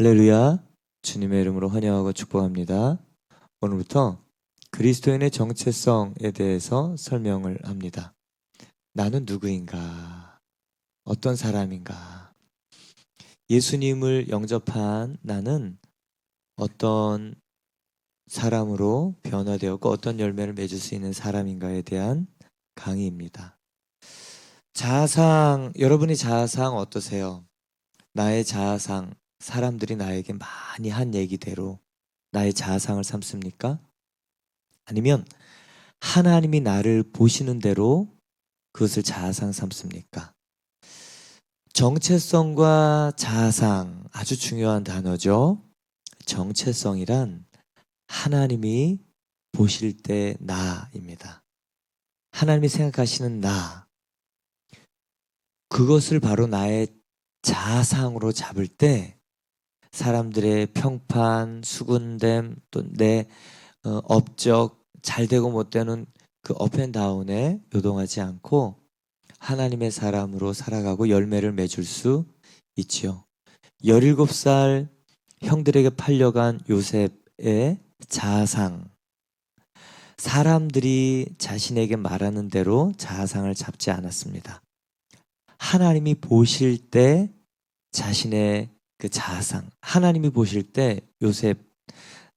할렐루야. 주님의 이름으로 환영하고 축복합니다. 오늘부터 그리스도인의 정체성에 대해서 설명을 합니다. 나는 누구인가? 어떤 사람인가? 예수님을 영접한 나는 어떤 사람으로 변화되었고 어떤 열매를 맺을 수 있는 사람인가에 대한 강의입니다. 자아상, 여러분의 자아상 어떠세요? 나의 자아상, 사람들이 나에게 많이 한 얘기대로 나의 자아상을 삼습니까? 아니면 하나님이 나를 보시는 대로 그것을 자아상 삼습니까? 정체성과 자아상 아주 중요한 단어죠. 정체성이란 하나님이 보실 때 나입니다. 하나님이 생각하시는 나. 그것을 바로 나의 자상으로 잡을 때 사람들의 평판, 수군됨, 또내 어, 업적, 잘 되고 못 되는 그 업앤다운에 요동하지 않고 하나님의 사람으로 살아가고 열매를 맺을 수 있지요. 17살 형들에게 팔려간 요셉의 자상. 사람들이 자신에게 말하는 대로 자상을 잡지 않았습니다. 하나님이 보실 때 자신의 그 자상, 하나님이 보실 때 요셉,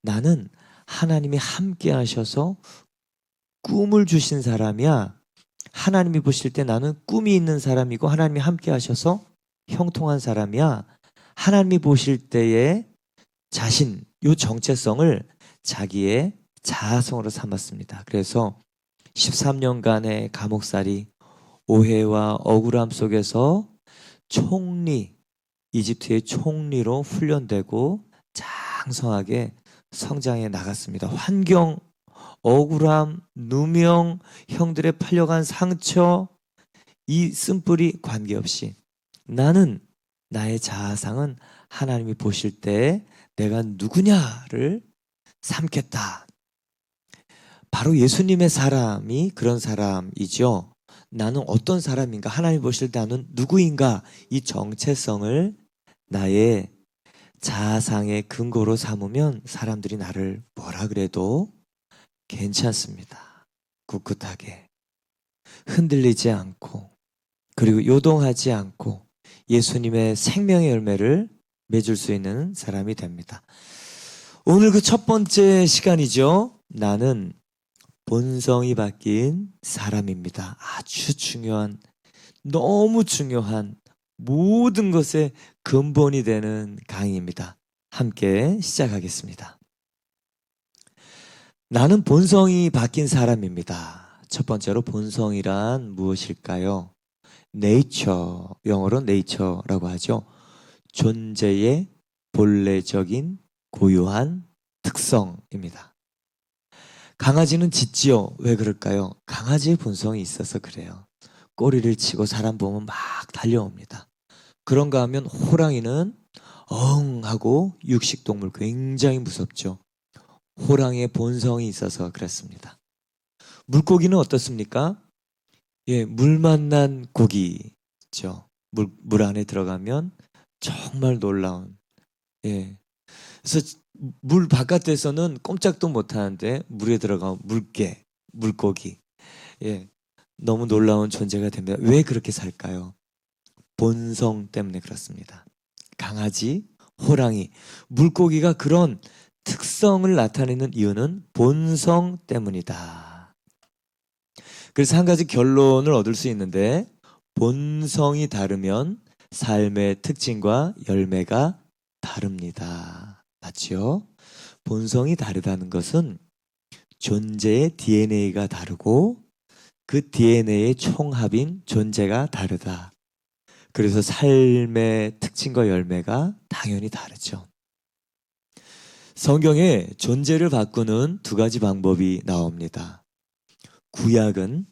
나는 하나님이 함께 하셔서 꿈을 주신 사람이야. 하나님이 보실 때 나는 꿈이 있는 사람이고 하나님이 함께 하셔서 형통한 사람이야. 하나님이 보실 때의 자신, 요 정체성을 자기의 자아성으로 삼았습니다. 그래서 13년간의 감옥살이, 오해와 억울함 속에서 총리, 이집트의 총리로 훈련되고 장성하게 성장해 나갔습니다. 환경, 억울함, 누명, 형들의 팔려간 상처, 이 쓴뿌리 관계없이 나는 나의 자아상은 하나님이 보실 때 내가 누구냐를 삼겠다. 바로 예수님의 사람이 그런 사람이죠. 나는 어떤 사람인가? 하나님 보실 때 나는 누구인가? 이 정체성을 나의 자아상의 근거로 삼으면 사람들이 나를 뭐라 그래도 괜찮습니다. 꿋꿋하게. 흔들리지 않고, 그리고 요동하지 않고 예수님의 생명의 열매를 맺을 수 있는 사람이 됩니다. 오늘 그 첫 번째 시간이죠. 나는 본성이 바뀐 사람입니다. 아주 중요한, 너무 중요한 모든 것의 근본이 되는 강의입니다. 함께 시작하겠습니다. 나는 본성이 바뀐 사람입니다. 첫 번째로 본성이란 무엇일까요? nature, 영어로 nature라고 하죠. 존재의 본래적인 고유한 특성입니다. 강아지는 짖지요. 왜 그럴까요? 강아지의 본성이 있어서 그래요. 꼬리를 치고 사람 보면 막 달려옵니다. 그런가 하면 호랑이는 엉 하고 육식동물 굉장히 무섭죠. 호랑이의 본성이 있어서 그렇습니다. 물고기는 어떻습니까? 예, 물 만난 고기죠. 물, 물 안에 들어가면 정말 놀라운. 예. 그래서 물 바깥에서는 꼼짝도 못 하는데 물에 들어가면 물개, 물고기. 예. 너무 놀라운 존재가 됩니다. 왜 그렇게 살까요? 본성 때문에 그렇습니다. 강아지, 호랑이, 물고기가 그런 특성을 나타내는 이유는 본성 때문이다. 그래서 한 가지 결론을 얻을 수 있는데 본성이 다르면 삶의 특징과 열매가 다릅니다. 맞죠? 본성이 다르다는 것은 존재의 DNA가 다르고 그 DNA의 총합인 존재가 다르다. 그래서 삶의 특징과 열매가 당연히 다르죠. 성경에 존재를 바꾸는 두 가지 방법이 나옵니다. 구약은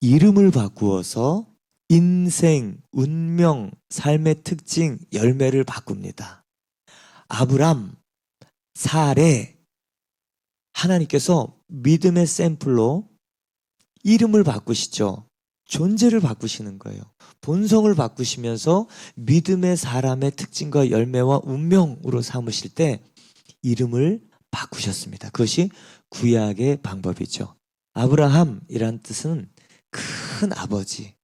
이름을 바꾸어서 인생, 운명, 삶의 특징, 열매를 바꿉니다. 아브람, 사례, 하나님께서 믿음의 샘플로 이름을 바꾸시죠. 존재를 바꾸시는 거예요. 본성을 바꾸시면서 믿음의 사람의 특징과 열매와 운명으로 삼으실 때 이름을 바꾸셨습니다. 그것이 구약의 방법이죠. 아브라함이란 뜻은 큰 아버지,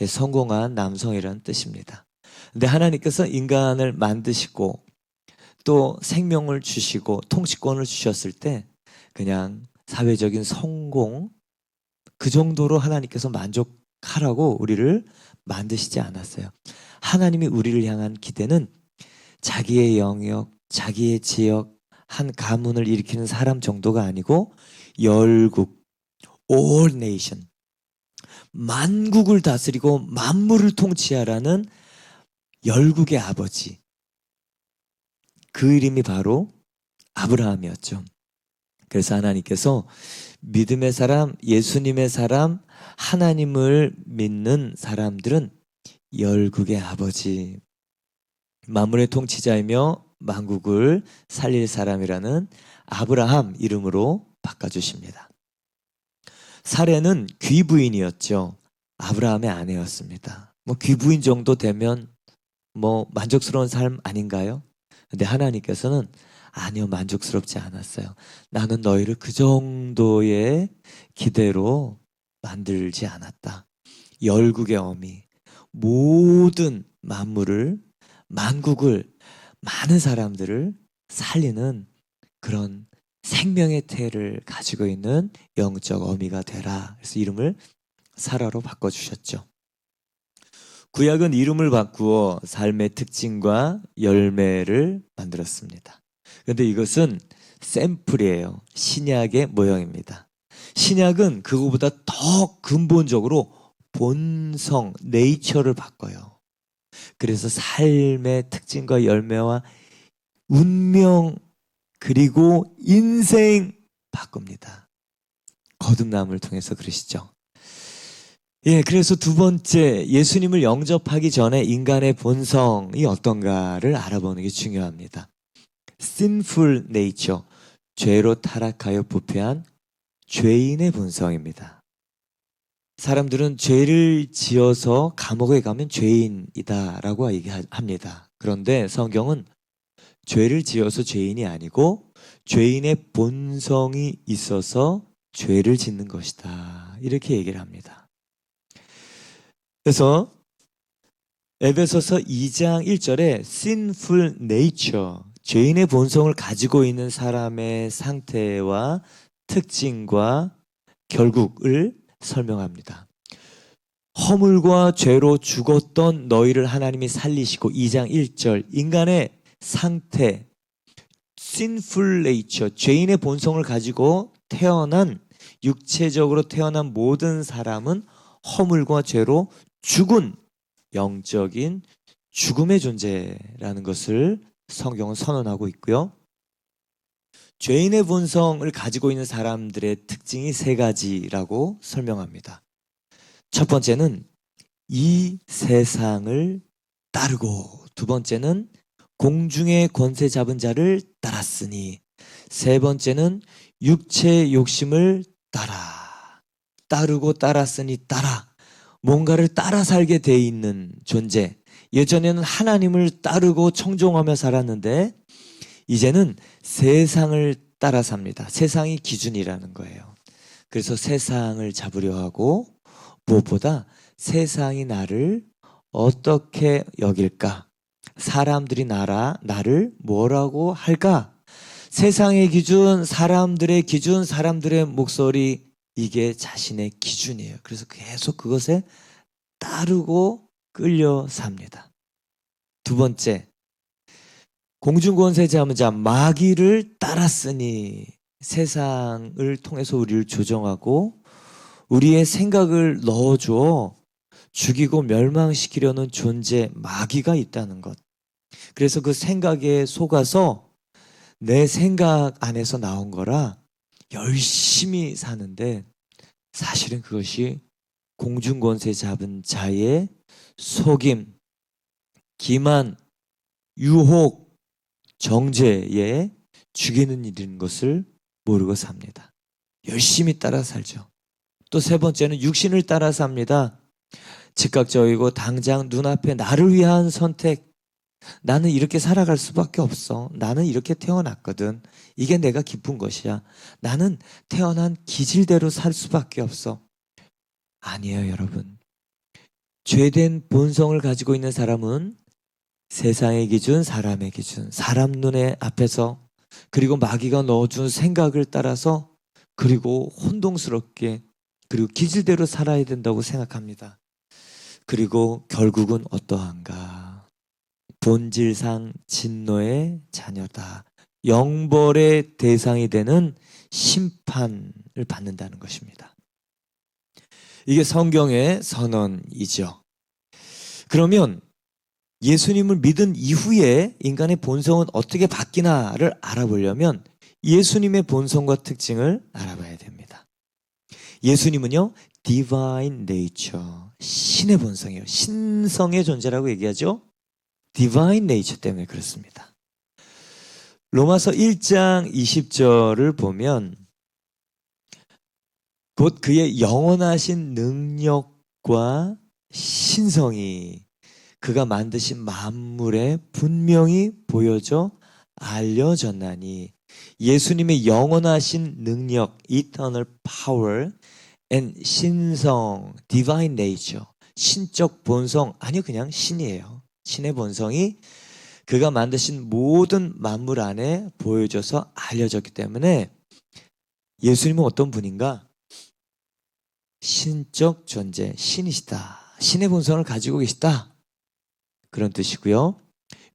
예, 성공한 남성이라는 뜻입니다. 근데 하나님께서 인간을 만드시고 또 생명을 주시고 통치권을 주셨을 때 그냥 사회적인 성공 그 정도로 하나님께서 만족하라고 우리를 만드시지 않았어요. 하나님이 우리를 향한 기대는 자기의 영역, 자기의 지역, 한 가문을 일으키는 사람 정도가 아니고 열국, all nation, 만국을 다스리고 만물을 통치하라는 열국의 아버지. 그 이름이 바로 아브라함이었죠. 그래서 하나님께서 믿음의 사람, 예수님의 사람, 하나님을 믿는 사람들은 열국의 아버지, 만물의 통치자이며 만국을 살릴 사람이라는 아브라함 이름으로 바꿔주십니다. 사례는 귀부인이었죠. 아브라함의 아내였습니다. 뭐 귀부인 정도 되면 뭐 만족스러운 삶 아닌가요? 근데 하나님께서는 아니요, 만족스럽지 않았어요. 나는 너희를 그 정도의 기대로 만들지 않았다. 열국의 어미, 모든 만물을, 만국을, 많은 사람들을 살리는 그런 생명의 태를 가지고 있는 영적 어미가 되라. 그래서 이름을 사라로 바꿔주셨죠. 구약은 이름을 바꾸어 삶의 특징과 열매를 만들었습니다. 근데 이것은 샘플이에요. 신약의 모형입니다. 신약은 그거보다 더 근본적으로 본성, 네이처를 바꿔요. 그래서 삶의 특징과 열매와 운명, 그리고 인생 바꿉니다. 거듭남을 통해서 그러시죠. 예, 그래서 두 번째, 예수님을 영접하기 전에 인간의 본성이 어떤가를 알아보는 게 중요합니다. Sinful nature, 죄로 타락하여 부패한 죄인의 본성입니다. 사람들은 죄를 지어서 감옥에 가면 죄인이다라고 얘기합니다. 그런데 성경은 죄를 지어서 죄인이 아니고 죄인의 본성이 있어서 죄를 짓는 것이다. 이렇게 얘기를 합니다. 그래서 에베소서 2장 1절에 sinful nature 죄인의 본성을 가지고 있는 사람의 상태와 특징과 결국을 설명합니다. 허물과 죄로 죽었던 너희를 하나님이 살리시고 2장 1절 인간의 상태 sinful nature 죄인의 본성을 가지고 태어난 육체적으로 태어난 모든 사람은 허물과 죄로 죽은 영적인 죽음의 존재라는 것을 성경은 선언하고 있고요. 죄인의 본성을 가지고 있는 사람들의 특징이 세 가지라고 설명합니다. 첫 번째는 이 세상을 따르고 두 번째는 공중의 권세 잡은 자를 따랐으니 세 번째는 육체의 욕심을 따라 따르고 따랐으니 따라 뭔가를 따라 살게 돼 있는 존재. 예전에는 하나님을 따르고 청종하며 살았는데 이제는 세상을 따라 삽니다. 세상이 기준이라는 거예요. 그래서 세상을 잡으려 하고 무엇보다 세상이 나를 어떻게 여길까? 사람들이 나라 나를 뭐라고 할까? 세상의 기준, 사람들의 기준, 사람들의 목소리 이게 자신의 기준이에요. 그래서 계속 그것에 따르고 끌려 삽니다. 두 번째, 공중권세 자문자 마귀를 따랐으니 세상을 통해서 우리를 조정하고 우리의 생각을 넣어줘 죽이고 멸망시키려는 존재 마귀가 있다는 것. 그래서 그 생각에 속아서 내 생각 안에서 나온 거라 열심히 사는데 사실은 그것이 공중권세 잡은 자의 속임, 기만, 유혹, 정죄에 죽이는 일인 것을 모르고 삽니다. 열심히 따라 살죠. 또 세 번째는 육신을 따라 삽니다. 즉각적이고 당장 눈앞에 나를 위한 선택. 나는 이렇게 살아갈 수밖에 없어. 나는 이렇게 태어났거든. 이게 내가 기쁜 것이야. 나는 태어난 기질대로 살 수밖에 없어. 아니에요, 여러분. 죄된 본성을 가지고 있는 사람은 세상의 기준, 사람의 기준, 사람 눈에 앞에서 그리고 마귀가 넣어준 생각을 따라서 그리고 혼동스럽게 그리고 기질대로 살아야 된다고 생각합니다. 그리고 결국은 어떠한가? 본질상 진노의 자녀다. 영벌의 대상이 되는 심판을 받는다는 것입니다. 이게 성경의 선언이죠. 그러면 예수님을 믿은 이후에 인간의 본성은 어떻게 바뀌나를 알아보려면 예수님의 본성과 특징을 알아봐야 됩니다. 예수님은요, divine nature, 신의 본성이에요. 신성의 존재라고 얘기하죠. divine nature 때문에 그렇습니다. 로마서 1장 20절을 보면 곧 그의 영원하신 능력과 신성이 그가 만드신 만물에 분명히 보여져 알려졌나니 예수님의 영원하신 능력, eternal power and 신성, divine nature, 신적 본성, 아니요 그냥 신이에요. 신의 본성이 그가 만드신 모든 만물 안에 보여져서 알려졌기 때문에 예수님은 어떤 분인가? 신적 존재, 신이시다. 신의 본성을 가지고 계시다. 그런 뜻이고요.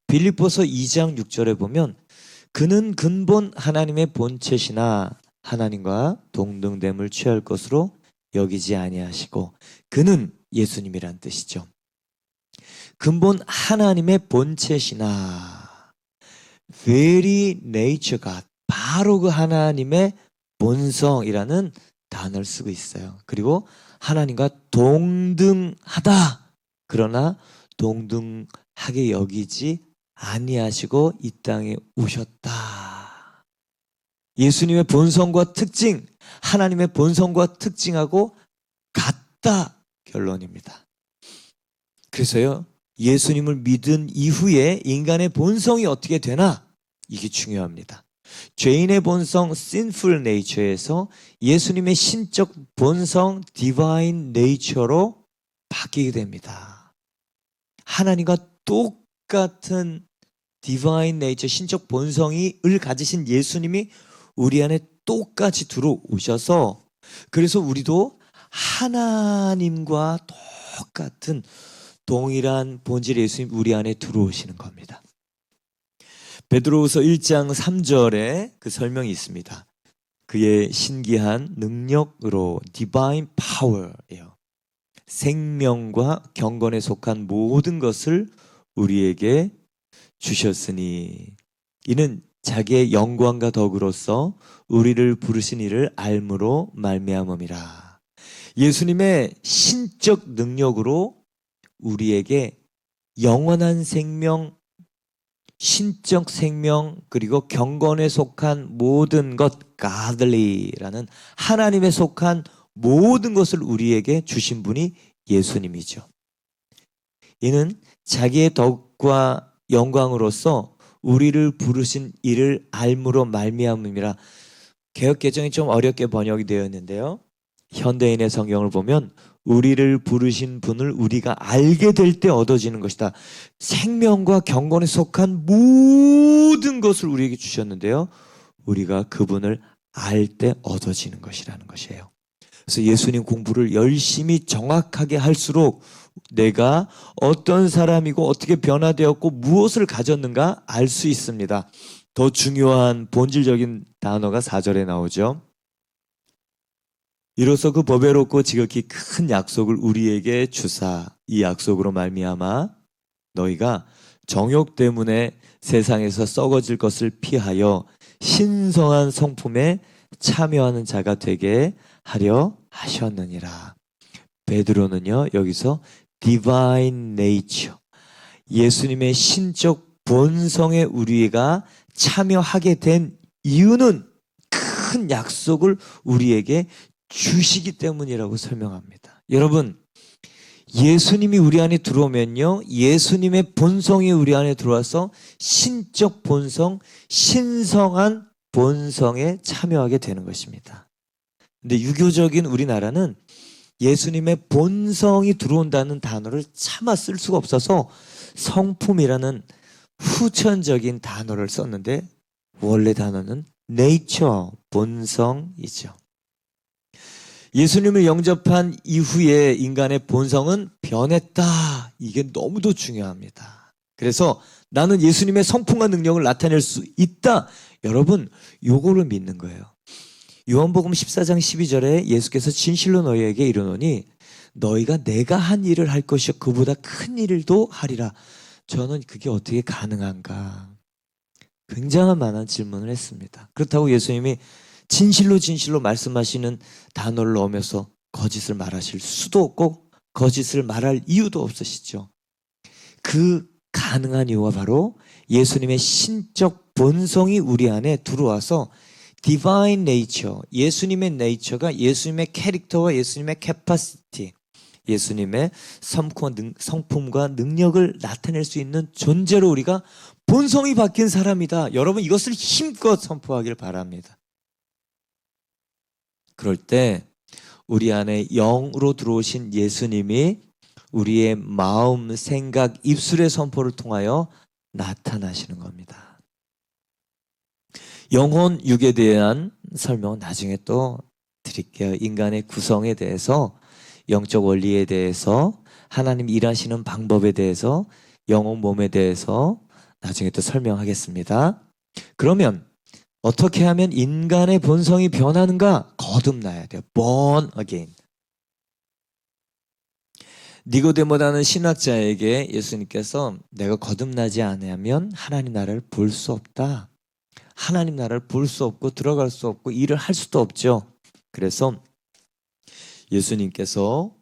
빌립보서 2장 6절에 보면 그는 근본 하나님의 본체시나 하나님과 동등됨을 취할 것으로 여기지 아니하시고 그는 예수님이란 뜻이죠. 근본 하나님의 본체시나 very nature God 바로 그 하나님의 본성이라는 단어를 쓰고 있어요. 그리고 하나님과 동등하다. 그러나 동등하게 여기지 아니하시고 이 땅에 오셨다. 예수님의 본성과 특징, 하나님의 본성과 특징하고 같다 결론입니다. 그래서요, 예수님을 믿은 이후에 인간의 본성이 어떻게 되나? 이게 중요합니다. 죄인의 본성 sinful nature에서 예수님의 신적 본성 divine nature로 바뀌게 됩니다. 하나님과 똑같은 divine nature 신적 본성이 을 가지신 예수님이 우리 안에 똑같이 들어오셔서 그래서 우리도 하나님과 똑같은 동일한 본질 예수님 우리 안에 들어오시는 겁니다. 베드로후서 1장 3절에 그 설명이 있습니다. 그의 신기한 능력으로 divine power예요. 생명과 경건에 속한 모든 것을 우리에게 주셨으니 이는 자기의 영광과 덕으로서 우리를 부르신 이를 알므로 말미암음이라. 예수님의 신적 능력으로 우리에게 영원한 생명, 신적 생명 그리고 경건에 속한 모든 것 godly라는 하나님에 속한 모든 것을 우리에게 주신 분이 예수님이죠. 이는 자기의 덕과 영광으로서 우리를 부르신 이를 알므로 말미암음이라 개혁 개정이 좀 어렵게 번역이 되었는데요. 현대인의 성경을 보면 우리를 부르신 분을 우리가 알게 될 때 얻어지는 것이다. 생명과 경건에 속한 모든 것을 우리에게 주셨는데요. 우리가 그분을 알 때 얻어지는 것이라는 것이에요. 그래서 예수님 공부를 열심히 정확하게 할수록 내가 어떤 사람이고 어떻게 변화되었고 무엇을 가졌는가 알 수 있습니다. 더 중요한 본질적인 단어가 4절에 나오죠. 이로써 그 법외롭고 지극히 큰 약속을 우리에게 주사 이 약속으로 말미암아 너희가 정욕 때문에 세상에서 썩어질 것을 피하여 신성한 성품에 참여하는 자가 되게 하려 하셨느니라. 베드로는요 여기서 divine nature 예수님의 신적 본성에 우리가 참여하게 된 이유는 큰 약속을 우리에게 주시기 때문이라고 설명합니다. 여러분, 예수님이 우리 안에 들어오면요. 예수님의 본성이 우리 안에 들어와서 신적 본성, 신성한 본성에 참여하게 되는 것입니다. 근데 유교적인 우리나라는 예수님의 본성이 들어온다는 단어를 차마 쓸 수가 없어서 성품이라는 후천적인 단어를 썼는데 원래 단어는 nature, 본성이죠. 예수님을 영접한 이후에 인간의 본성은 변했다. 이게 너무도 중요합니다. 그래서 나는 예수님의 성품과 능력을 나타낼 수 있다. 여러분, 요거를 믿는 거예요. 요한복음 14장 12절에 예수께서 진실로 너희에게 이르노니 너희가 내가 한 일을 할 것이요 그보다 큰 일도 하리라. 저는 그게 어떻게 가능한가? 굉장한 많은 질문을 했습니다. 그렇다고 예수님이 진실로 진실로 말씀하시는 단어를 넣으면서 거짓을 말하실 수도 없고 거짓을 말할 이유도 없으시죠. 그 가능한 이유가 바로 예수님의 신적 본성이 우리 안에 들어와서 divine nature, 예수님의 nature가 예수님의 캐릭터와 예수님의 capacity, 예수님의 성품과 능력을 나타낼 수 있는 존재로 우리가 본성이 바뀐 사람이다. 여러분 이것을 힘껏 선포하길 바랍니다. 그럴 때 우리 안에 영으로 들어오신 예수님이 우리의 마음, 생각, 입술의 선포를 통하여 나타나시는 겁니다. 영혼 육에 대한 설명은 나중에 또 드릴게요. 인간의 구성에 대해서, 영적 원리에 대해서, 하나님 일하시는 방법에 대해서, 영혼 몸에 대해서 나중에 또 설명하겠습니다. 그러면 어떻게 하면 인간의 본성이 변하는가? 거듭나야 돼요. born again. 니고데모라는 신학자에게 예수님께서 내가 거듭나지 않으면 하나님 나라를 볼 수 없다. 하나님 나라를 볼 수 없고 들어갈 수 없고 일을 할 수도 없죠. 그래서 예수님께서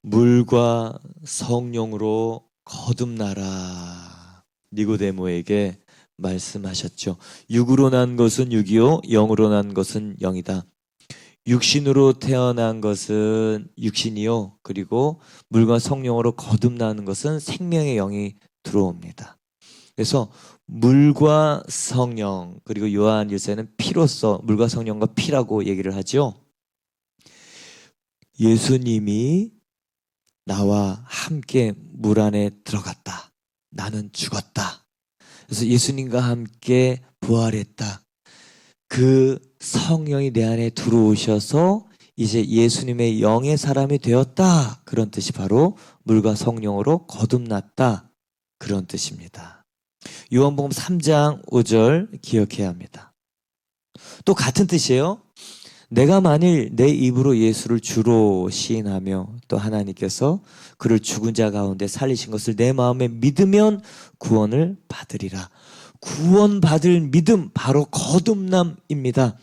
물과 성령으로 거듭나라. 니고데모에게 말씀하셨죠. 육으로 난 것은 육이요, 영으로 난 것은 영이다. 육신으로 태어난 것은 육신이요, 그리고 물과 성령으로 거듭나는 것은 생명의 영이 들어옵니다. 그래서 물과 성령, 그리고 요한 일세는 피로서 물과 성령과 피라고 얘기를 하죠. 예수님이 나와 함께 물 안에 들어갔다. 나는 죽었다. 그래서 예수님과 함께 부활했다. 그 성령이 내 안에 들어오셔서 이제 예수님의 영의 사람이 되었다. 그런 뜻이 바로 물과 성령으로 거듭났다. 그런 뜻입니다. 요한복음 3장 5절 기억해야 합니다. 또 같은 뜻이에요. 내가 만일 내 입으로 예수를 주로 시인하며 또 하나님께서 그를 죽은 자 가운데 살리신 것을 내 마음에 믿으면 구원을 받으리라. 구원받을 믿음 바로 거듭남입니다.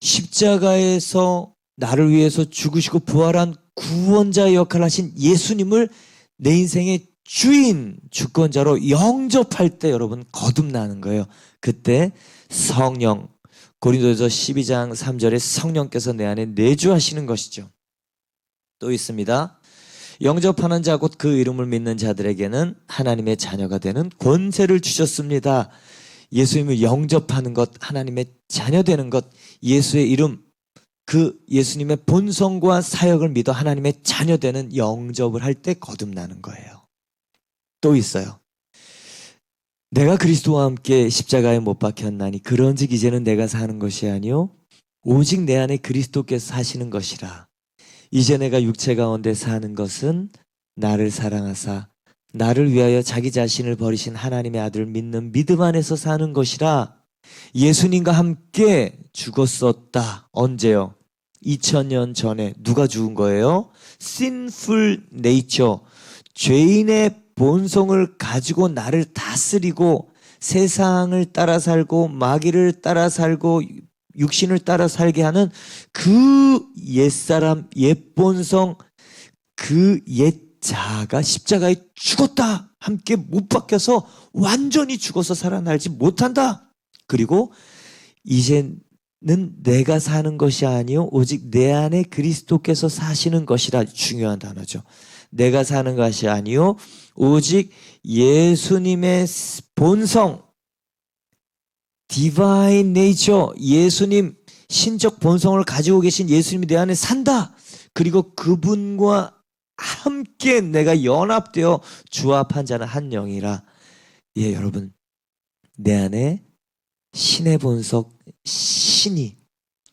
십자가에서 나를 위해서 죽으시고 부활한 구원자 역할을 하신 예수님을 내 인생의 주인, 주권자로 영접할 때 여러분 거듭나는 거예요. 그때 성령, 고린도서 12장 3절에 성령께서 내 안에 내주하시는 것이죠. 또 있습니다. 영접하는 자 곧 그 이름을 믿는 자들에게는 하나님의 자녀가 되는 권세를 주셨습니다. 예수님을 영접하는 것, 하나님의 자녀 되는 것, 예수의 이름, 그 예수님의 본성과 사역을 믿어 하나님의 자녀 되는 영접을 할 때 거듭나는 거예요. 또 있어요. 내가 그리스도와 함께 십자가에 못 박혔나니 그런즉 이제는 내가 사는 것이 아니요 오직 내 안에 그리스도께서 사시는 것이라. 이제 내가 육체 가운데 사는 것은 나를 사랑하사 나를 위하여 자기 자신을 버리신 하나님의 아들을 믿는 믿음 안에서 사는 것이라. 예수님과 함께 죽었었다. 언제요? 2000년 전에 누가 죽은 거예요? sinful nature. 죄인의 본성을 가지고 나를 다스리고 세상을 따라 살고 마귀를 따라 살고 육신을 따라 살게 하는 그 옛사람, 옛본성, 그 옛자가 십자가에 죽었다. 함께 못 박혀서 완전히 죽어서 살아날지 못한다. 그리고 이제 내가 사는 것이 아니요 오직 내 안에 그리스도께서 사시는 것이라 중요한 단어죠. 내가 사는 것이 아니요 오직 예수님의 본성 디바인 네이처 예수님 신적 본성을 가지고 계신 예수님이 내 안에 산다. 그리고 그분과 함께 내가 연합되어 주합한 자는 한 영이라. 예, 여러분. 내 안에 신의 본성 신이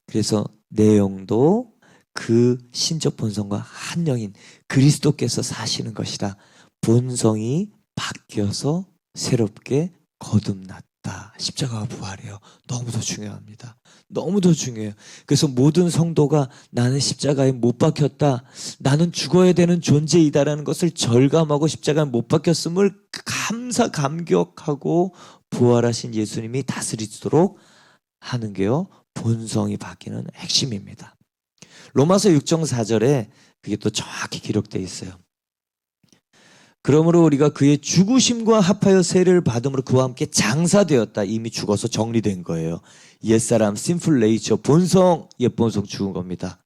그래서 내 영도 그 신적 본성과 한 영인 그리스도께서 사시는 것이라 본성이 바뀌어서 새롭게 거듭났다. 십자가가 부활이에요. 너무도 중요합니다. 너무도 중요해요. 그래서 모든 성도가 나는 십자가에 못 박혔다. 나는 죽어야 되는 존재이다라는 것을 절감하고 십자가에 못 박혔음을 감사 감격하고 부활하신 예수님이 다스리도록 하는 게요. 본성이 바뀌는 핵심입니다. 로마서 6장 4절에 그게 또 정확히 기록되어 있어요. 그러므로 우리가 그의 죽으심과 합하여 세례를 받음으로 그와 함께 장사되었다. 이미 죽어서 정리된 거예요. 옛사람 심플 레이처 본성 옛 본성 죽은 겁니다.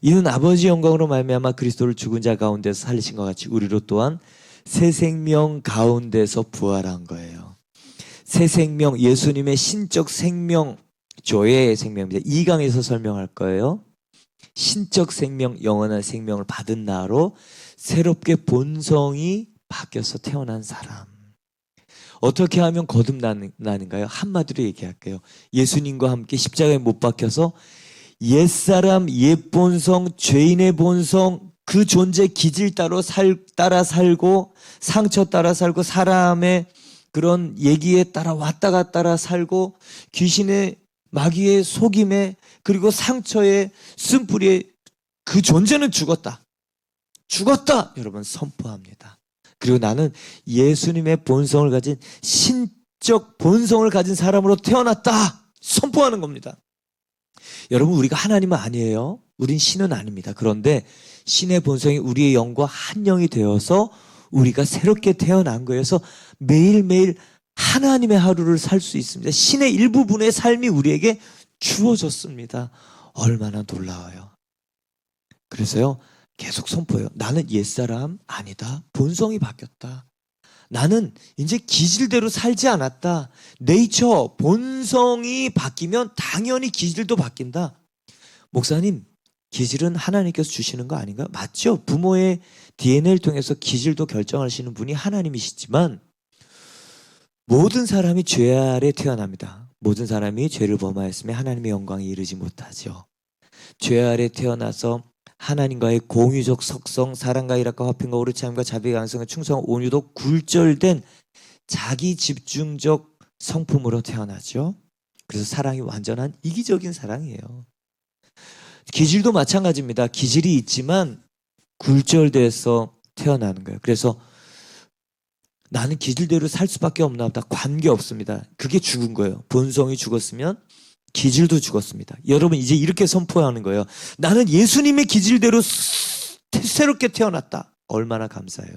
이는 아버지 영광으로 말미암아 그리스도를 죽은 자 가운데서 살리신 것 같이 우리로 또한 새 생명 가운데서 부활한 거예요. 새 생명 예수님의 신적 생명 조의 생명입니다. 2강에서 설명할 거예요. 신적 생명 영원한 생명을 받은 나로 새롭게 본성이 바뀌어서 태어난 사람. 어떻게 하면 거듭나는가요? 한마디로 얘기할게요. 예수님과 함께 십자가에 못 박혀서 옛사람, 옛본성, 죄인의 본성, 그 존재 기질 따로 살, 따라 살고, 상처 따라 살고, 사람의 그런 얘기에 따라 왔다 갔다 살고, 귀신의 마귀의 속임에, 그리고 상처의 쓴뿌리에 그 존재는 죽었다. 죽었다! 여러분 선포합니다. 그리고 나는 예수님의 본성을 가진 신적 본성을 가진 사람으로 태어났다. 선포하는 겁니다. 여러분, 우리가 하나님은 아니에요. 우린 신은 아닙니다. 그런데 신의 본성이 우리의 영과 한 영이 되어서 우리가 새롭게 태어난 거여서 매일매일 하나님의 하루를 살 수 있습니다. 신의 일부분의 삶이 우리에게 주어졌습니다. 얼마나 놀라워요. 그래서요, 계속 선포해요. 나는 옛사람 아니다. 본성이 바뀌었다. 나는 이제 기질대로 살지 않았다. 네이처, 본성이 바뀌면 당연히 기질도 바뀐다. 목사님, 기질은 하나님께서 주시는 거 아닌가? 맞죠? 부모의 DNA를 통해서 기질도 결정하시는 분이 하나님이시지만 모든 사람이 죄 아래 태어납니다. 모든 사람이 죄를 범하였으면 하나님의 영광에 이르지 못하죠. 죄 아래 태어나서 하나님과의 공유적 속성, 사랑과 일학과 화평과 오르참과 자비가 양성과 충성, 온유도 굴절된 자기 집중적 성품으로 태어나죠. 그래서 사랑이 완전한 이기적인 사랑이에요. 기질도 마찬가지입니다. 기질이 있지만 굴절돼서 태어나는 거예요. 그래서 나는 기질대로 살 수밖에 없나 보다. 관계 없습니다. 그게 죽은 거예요. 본성이 죽었으면 기질도 죽었습니다. 여러분 이제 이렇게 선포하는 거예요. 나는 예수님의 기질대로 새롭게 태어났다. 얼마나 감사해요.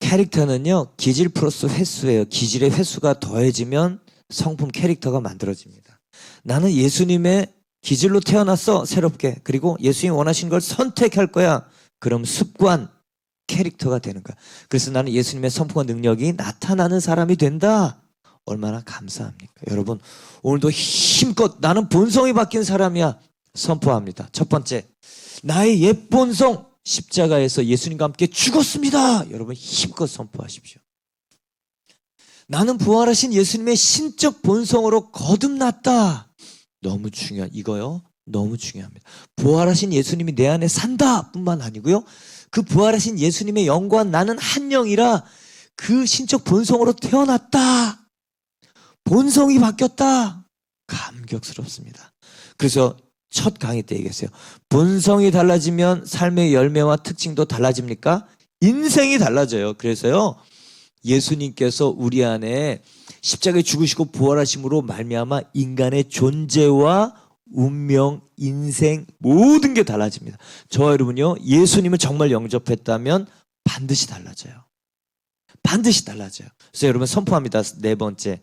캐릭터는요, 기질 플러스 횟수예요. 기질의 횟수가 더해지면 성품 캐릭터가 만들어집니다. 나는 예수님의 기질로 태어났어, 새롭게. 그리고 예수님 원하신 걸 선택할 거야. 그럼 습관, 캐릭터가 되는 거야. 그래서 나는 예수님의 성품과 능력이 나타나는 사람이 된다. 얼마나 감사합니까? 여러분, 오늘도 힘껏 나는 본성이 바뀐 사람이야. 선포합니다. 첫 번째, 나의 옛 본성, 십자가에서 예수님과 함께 죽었습니다. 여러분, 힘껏 선포하십시오. 나는 부활하신 예수님의 신적 본성으로 거듭났다. 너무 중요한, 이거요. 너무 중요합니다. 부활하신 예수님이 내 안에 산다 뿐만 아니고요. 그 부활하신 예수님의 영광 나는 한 영이라 그 신적 본성으로 태어났다. 본성이 바뀌었다. 감격스럽습니다. 그래서 첫 강의 때 얘기했어요. 본성이 달라지면 삶의 열매와 특징도 달라집니까? 인생이 달라져요. 그래서요. 예수님께서 우리 안에 십자가에 죽으시고 부활하심으로 말미암아 인간의 존재와 운명, 인생 모든 게 달라집니다. 저와 여러분요. 예수님을 정말 영접했다면 반드시 달라져요. 반드시 달라져요. 그래서 여러분 선포합니다. 네 번째.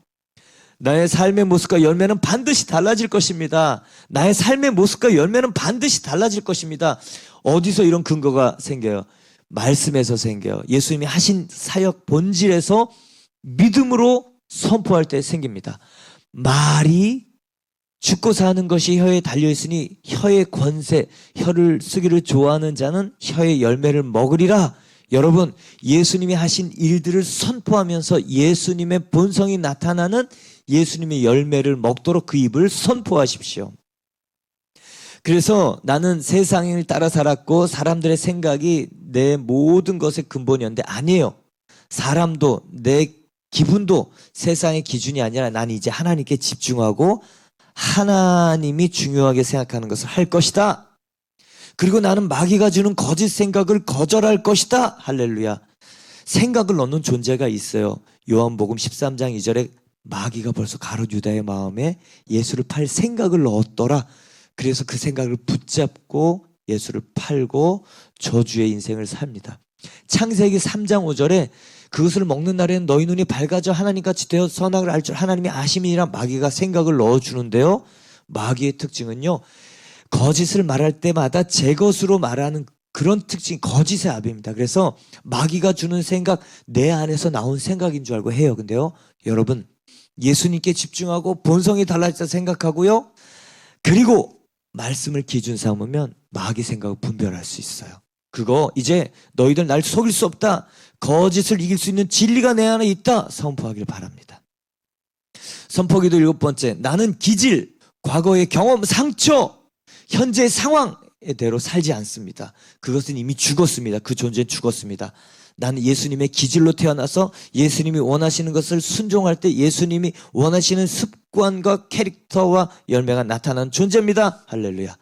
나의 삶의 모습과 열매는 반드시 달라질 것입니다. 나의 삶의 모습과 열매는 반드시 달라질 것입니다. 어디서 이런 근거가 생겨요? 말씀에서 생겨요. 예수님이 하신 사역 본질에서 믿음으로 선포할 때 생깁니다. 말이 죽고 사는 것이 혀에 달려 있으니 혀의 권세, 혀를 쓰기를 좋아하는 자는 혀의 열매를 먹으리라. 여러분, 예수님이 하신 일들을 선포하면서 예수님의 본성이 나타나는 예수님의 열매를 먹도록 그 입을 선포하십시오. 그래서 나는 세상을 따라 살았고 사람들의 생각이 내 모든 것의 근본이었는데 아니에요. 사람도 내 기분도 세상의 기준이 아니라 나는 이제 하나님께 집중하고 하나님이 중요하게 생각하는 것을 할 것이다. 그리고 나는 마귀가 주는 거짓 생각을 거절할 것이다. 할렐루야. 생각을 넣는 존재가 있어요. 요한복음 13장 2절에 마귀가 벌써 가롯 유다의 마음에 예수를 팔 생각을 넣었더라. 그래서 그 생각을 붙잡고 예수를 팔고 저주의 인생을 삽니다. 창세기 3장 5절에 그것을 먹는 날에는 너희 눈이 밝아져 하나님같이 되어 선악을 알 줄 하나님이 아심이라 마귀가 생각을 넣어주는데요. 마귀의 특징은요. 거짓을 말할 때마다 제 것으로 말하는 그런 특징, 거짓의 아비입니다. 그래서 마귀가 주는 생각, 내 안에서 나온 생각인 줄 알고 해요. 근데요, 여러분, 예수님께 집중하고 본성이 달라졌다 생각하고요. 그리고 말씀을 기준 삼으면 마귀 생각을 분별할 수 있어요. 그거 이제 너희들 날 속일 수 없다. 거짓을 이길 수 있는 진리가 내 안에 있다. 선포하길 바랍니다. 선포기도 일곱 번째. 나는 기질, 과거의 경험, 상처, 현재 상황대로 살지 않습니다. 그것은 이미 죽었습니다. 그 존재는 죽었습니다. 나는 예수님의 기질로 태어나서 예수님이 원하시는 것을 순종할 때 예수님이 원하시는 습관과 캐릭터와 열매가 나타나는 존재입니다. 할렐루야.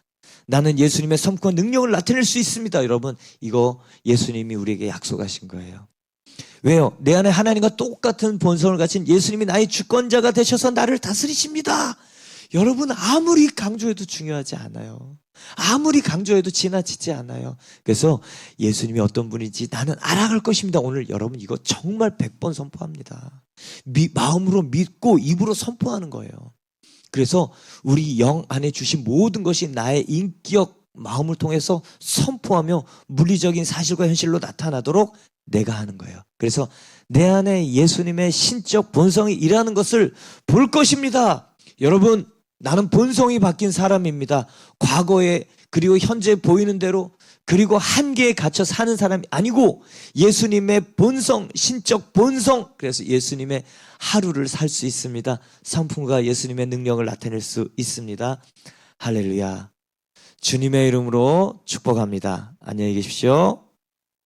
나는 예수님의 섬과 능력을 나타낼 수 있습니다. 여러분, 이거 예수님이 우리에게 약속하신 거예요. 왜요? 내 안에 하나님과 똑같은 본성을 가진 예수님이 나의 주권자가 되셔서 나를 다스리십니다. 여러분, 아무리 강조해도 중요하지 않아요. 아무리 강조해도 지나치지 않아요. 그래서 예수님이 어떤 분인지 나는 알아갈 것입니다. 오늘 여러분 이거 정말 100번 선포합니다. 미, 마음으로 믿고 입으로 선포하는 거예요. 그래서 우리 영 안에 주신 모든 것이 나의 인격 마음을 통해서 선포하며 물리적인 사실과 현실로 나타나도록 내가 하는 거예요. 그래서 내 안에 예수님의 신적 본성이 일하는 것을 볼 것입니다. 여러분, 나는 본성이 바뀐 사람입니다. 과거에 그리고 현재 보이는 대로 그리고 한계에 갇혀 사는 사람이 아니고 예수님의 본성, 신적 본성. 그래서 예수님의 하루를 살 수 있습니다. 성품과 예수님의 능력을 나타낼 수 있습니다. 할렐루야. 주님의 이름으로 축복합니다. 안녕히 계십시오.